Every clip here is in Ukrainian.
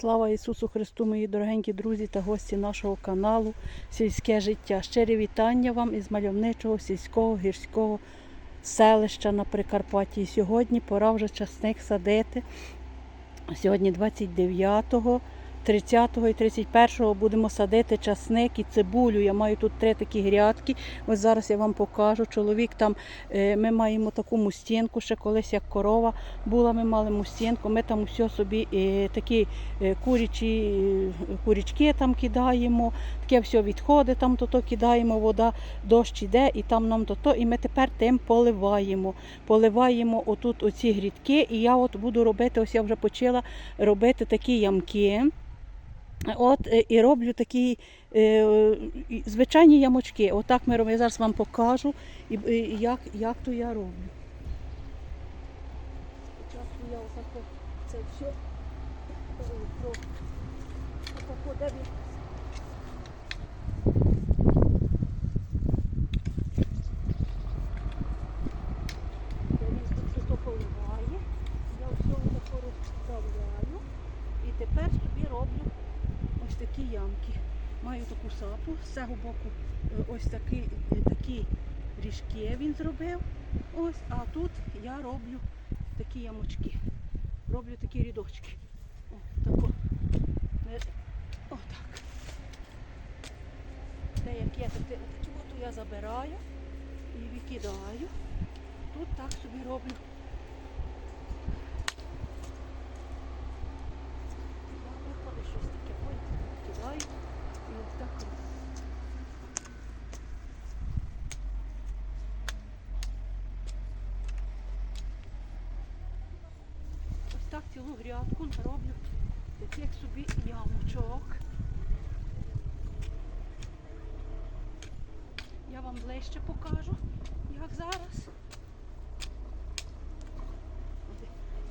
Слава Ісусу Христу, мої дорогенькі друзі та гості нашого каналу Сільське життя. Щирі вітання вам із мальовничого сільського гірського селища на Прикарпатті. Сьогодні пора вже часник садити. Сьогодні 29-го, 30-го і 31-го будемо садити часник і цибулю. Я маю тут три такі грядки. Ось зараз я вам покажу. Чоловік там, е, ми маємо таку мустінку, ще колись як корова була, ми мали мустінку. Ми там усе собі е, такі е, курячі курячки там кидаємо, таке все відходи, там то, то кидаємо, вода, дощ іде, і там нам то, то. І ми тепер тим поливаємо. Поливаємо отут оці грідки, і я от буду робити, ось я вже почала робити такі ямки. От е, і роблю такі е, звичайні ямочки. Отак ми робимо. Я зараз вам покажу, і, і як, як то я роблю. Спочатку я отако це все отако, де він тут все поливає. Я все отако розставляю. І тепер собі роблю ось такі ямки. Маю сапу, з цього боку е, ось такі, е, такі ріжки він зробив. Ось, а тут я роблю такі ямочки. Роблю такі рядочки. О, тако. Е, Отак. Те, як є, такі я забираю і викидаю. Тут так собі роблю. Виходить щось таке, ой, кидаю і ось так роблю. Ось так цілу грядку роблю таких собі ямочок. Я вам ближче покажу, як зараз.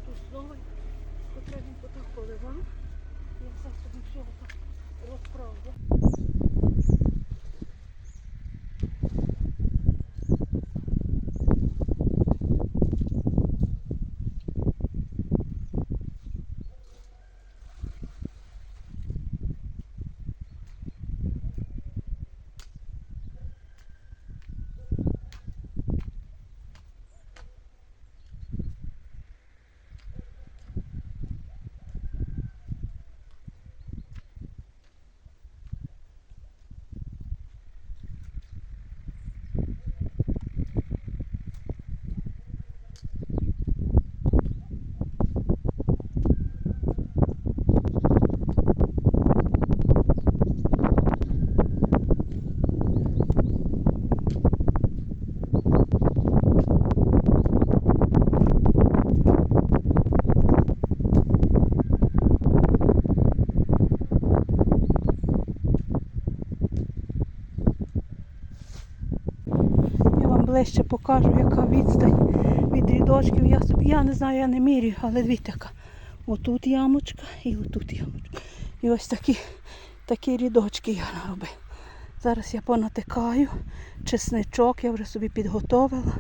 Тут знову потрібно так поливав. Я все собі всього так розправлю. Ближче покажу, яка відстань від рядочків. Я, собі, я не знаю, я не міряю, але дивіться яка. Отут ямочка і отут ямочка. І ось такі, такі рядочки я наробив. Зараз я понатикаю чесничок, я вже собі підготовила.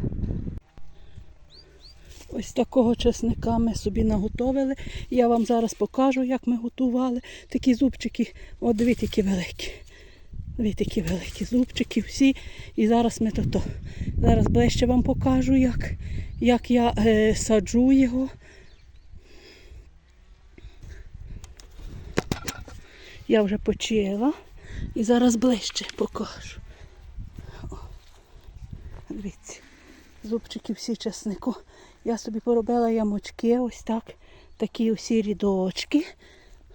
Ось такого чесника ми собі наготовили. Я вам зараз покажу, як ми готували. Такі зубчики, от дивіться, які великі. Дивіться, які великі зубчики всі. І зараз ми то, зараз ближче вам покажу, як, як я е, саджу його. Я вже почила. І зараз ближче покажу. Дивіться, зубчики всі чеснику. Я собі поробила ямочки, ось так, такі усі рядочки.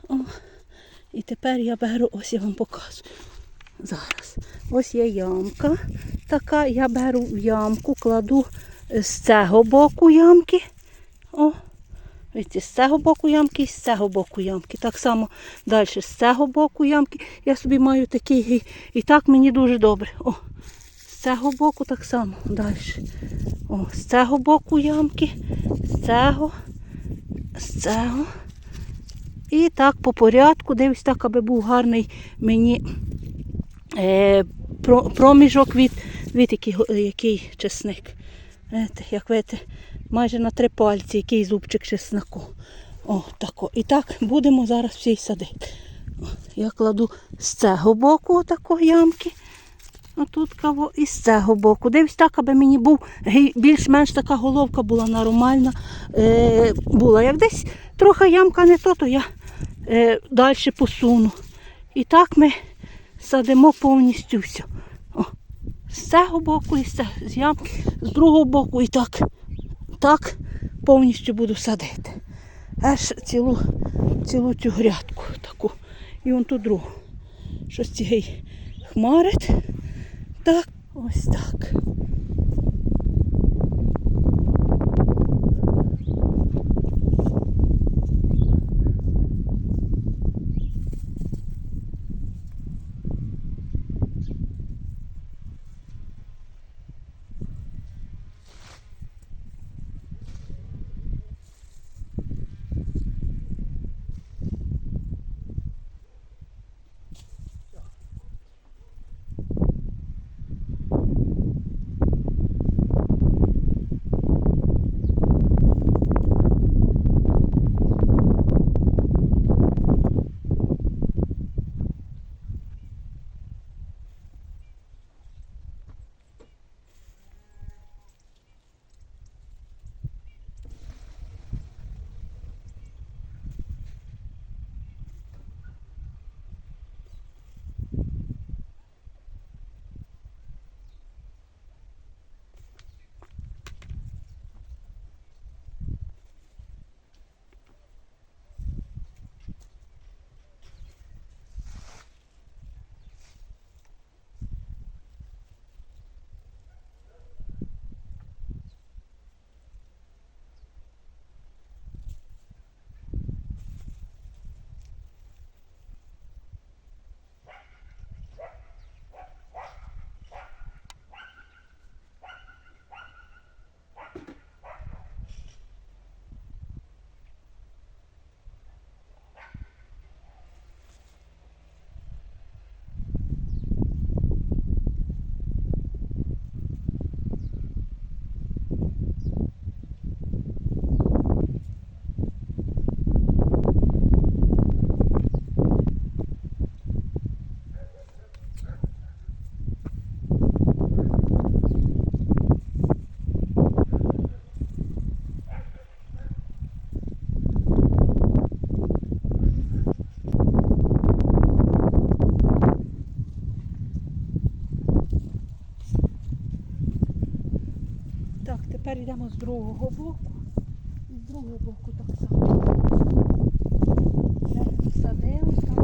О. І тепер я беру, ось я вам показую. Зараз. Ось є ямка така. Я беру ямку, кладу з цього боку ямки. О, з цього боку ямки і з цього боку ямки. Так само далі з цього боку ямки. Я собі маю такий. І, і так мені дуже добре. О, з цього боку так само далі. О, з цього боку ямки, з цього, з цього. І так по порядку, дивись так, аби був гарний мені проміжок від, від який, який чесник. Як видите, майже на три пальці, який зубчик чеснику. О, тако. І так будемо зараз всі садити. Я кладу з цього боку отако ямки. Отут каво і з цього боку. Дивись так, аби мені був більш-менш така головка була нормальна. Е, була. Як десь трохи ямка не то, то я е, далі посуну. І так ми садимо повністю все. О, з цього боку і з, ямки, з другого боку і так, так повністю буду садити. Аж цілу, цілу цю грядку таку. І вон ту другу. Щось цієї хмарить. Так, ось так. Так, тепер йдемо з другого боку. І з другого боку так само. Де посадили там.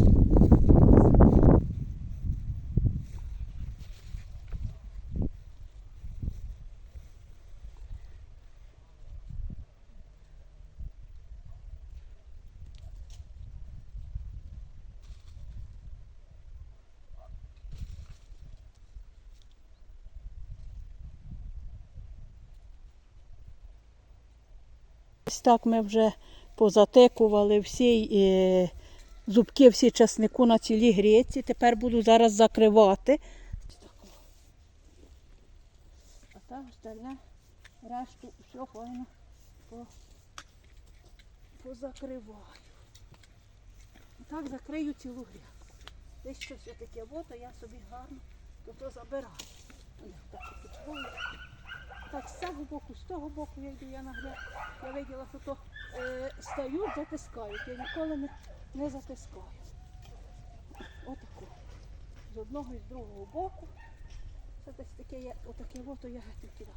Ось так ми вже позатикували всі е, зубки, всі часнику на цілій гріці. Тепер буду зараз закривати. А так остальне решту все файно по, позакриваю. Так закрию цілу грядку. Десь щось таке, а я собі гарно то, то забираю. Так. Так, з цього боку, з того боку я йду, я нагляд. Я виділа, що то е, стають, затискають. Я ніколи не, не затискаю. Отаку. З одного і з другого боку. Це десь таке є, отаке ото я кидаю.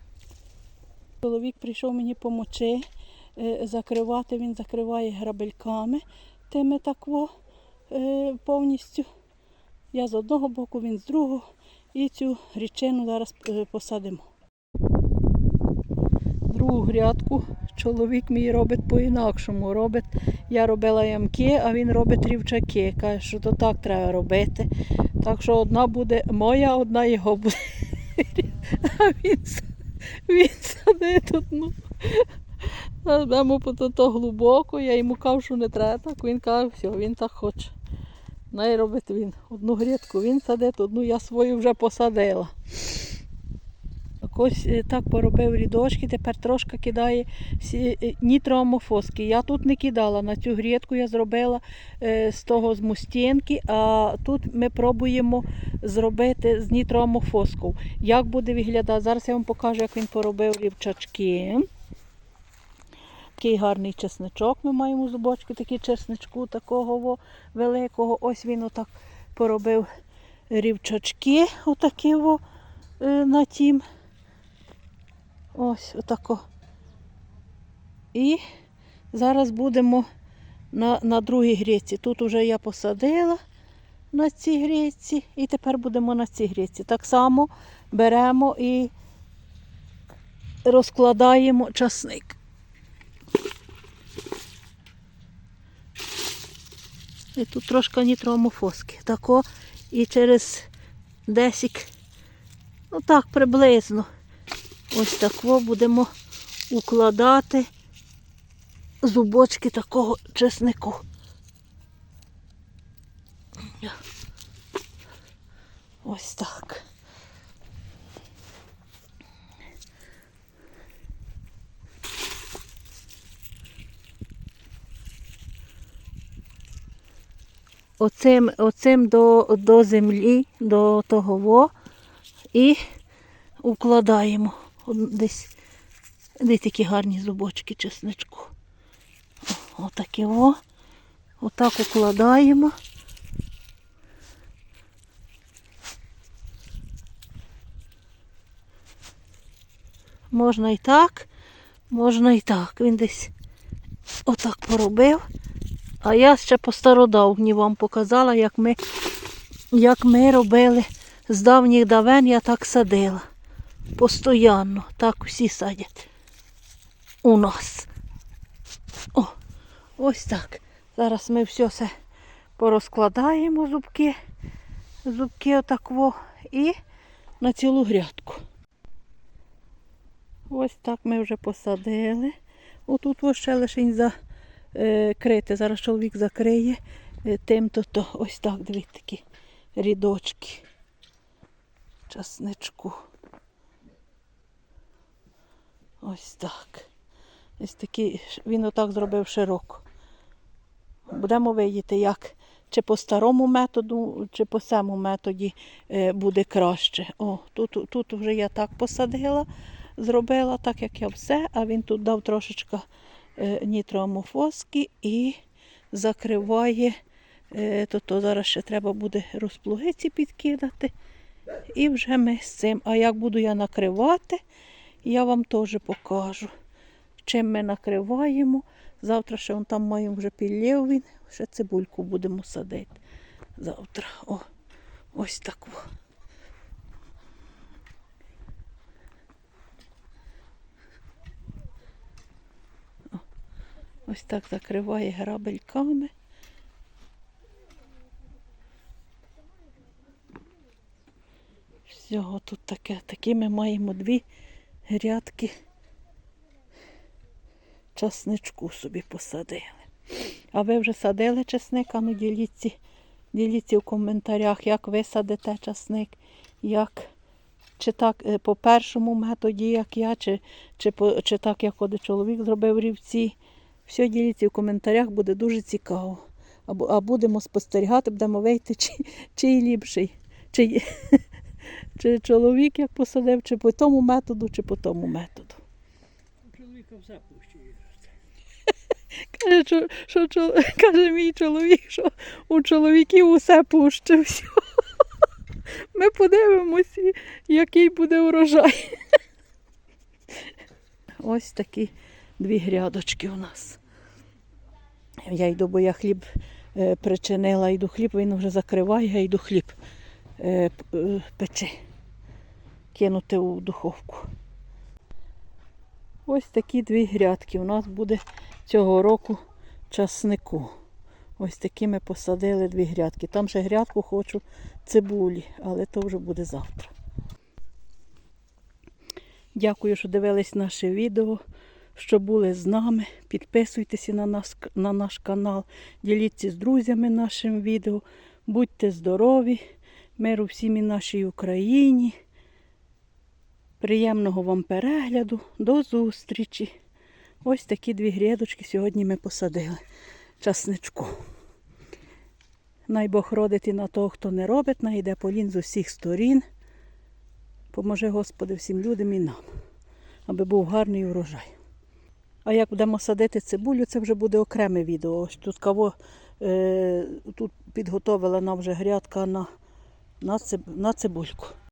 Чоловік прийшов мені помочи е, закривати, він закриває грабельками тими такво е, повністю. Я з одного боку, він з другого. І цю річину зараз е, посадимо. Другу грядку чоловік мій робить по-інакшому. Робить, я робила ямки, а він робить рівчаки. Каже, що то так треба робити. Так що одна буде моя, одна його буде. А він, він садить одну. А по то глибоко, я йому кажу, що не треба так. Він каже, все, він так хоче. Най робить він. Одну грядку він садить, одну я свою вже посадила. Ось е, так поробив рядочки, тепер трошки кидає е, нітроамофоски. Я тут не кидала на цю грядку, я зробила е, з того з мустінки, а тут ми пробуємо зробити з нітроамофоскою. Як буде виглядати? Зараз я вам покажу, як він поробив рівчачки. Такий гарний чесничок. Ми маємо зубочки, такі чесничку такого великого. Ось він отак поробив рівчачки, отакі во, на тім. Ось отако. І зараз будемо на, на другій гріці. Тут вже я посадила на цій гріці, і тепер будемо на цій гріці. Так само беремо і розкладаємо часник. І тут трошки нітроамофоски. Тако і через десік, ну так, приблизно. Ось тако будемо укладати зубочки такого чеснику. Ось так. Оцим, оцим до, до землі, до того во, і укладаємо. Десь, десь такі гарні зубочки чесничку. О, Отакі во. Отак укладаємо. Можна і так, можна і так. Він десь отак поробив. А я ще по стародавні вам показала, як ми, як ми робили з давніх давен, я так садила. Постоянно. Так всі садять у нас. О, ось так. Зараз ми все це порозкладаємо зубки. Зубки отакво і на цілу грядку. Ось так ми вже посадили. Отут ще лишень закрити. Зараз чоловік закриє е, тим-то то ось так, дивіться, такі рядочки. Часничку. Ось так. Ось такий, він отак зробив широко. Будемо видіти, як чи по старому методу, чи по цьому методі е, буде краще. О, тут, тут вже я так посадила, зробила так, як я все, а він тут дав трошечка е, нітроамофоски і закриває. Е, то, то зараз ще треба буде розплугиці підкидати. І вже ми з цим. А як буду я накривати, я вам теж покажу. Чим ми накриваємо. Завтра ще вон там маємо вже підлів він, ще цибульку будемо садити. Завтра. О, ось так. О, Ось так закриває грабельками. Всього тут таке. Такі ми маємо дві грядки часничку собі посадили. А ви вже садили часник? А ну діліться, діліться в коментарях, як ви садите часник, як, чи так е, по першому методі, як я, чи, чи, чи так, як один чоловік зробив рівці. Все діліться в коментарях, буде дуже цікаво. А, а будемо спостерігати, будемо вийти, чи, чий ліпший. Чи, чи чоловік як посадив, чи по тому методу, чи по тому методу. Чоловіка все пущує. Каже, що, що, каже мій чоловік, що у чоловіків усе пуще. все. Ми подивимося, який буде урожай. Ось такі дві грядочки у нас. Я йду, бо я хліб е, причинила, йду хліб, він вже закриває, я йду хліб печи, кинути у духовку. Ось такі дві грядки у нас буде цього року часнику. Ось такі ми посадили дві грядки. Там ще грядку хочу цибулі, але то вже буде завтра. Дякую, що дивились наше відео, що були з нами. Підписуйтеся на наш, на наш канал, діліться з друзями нашим відео. Будьте здорові, миру всім і нашій Україні. Приємного вам перегляду. До зустрічі. Ось такі дві грядочки сьогодні ми посадили. Часничку. Най Бог родить і на того, хто не робить, найде полін з усіх сторін. Поможи, Господи, всім людям і нам, аби був гарний урожай. А як будемо садити цибулю, це вже буде окреме відео. Ось тут кого е, тут підготовила нам вже грядка на, на цибульку.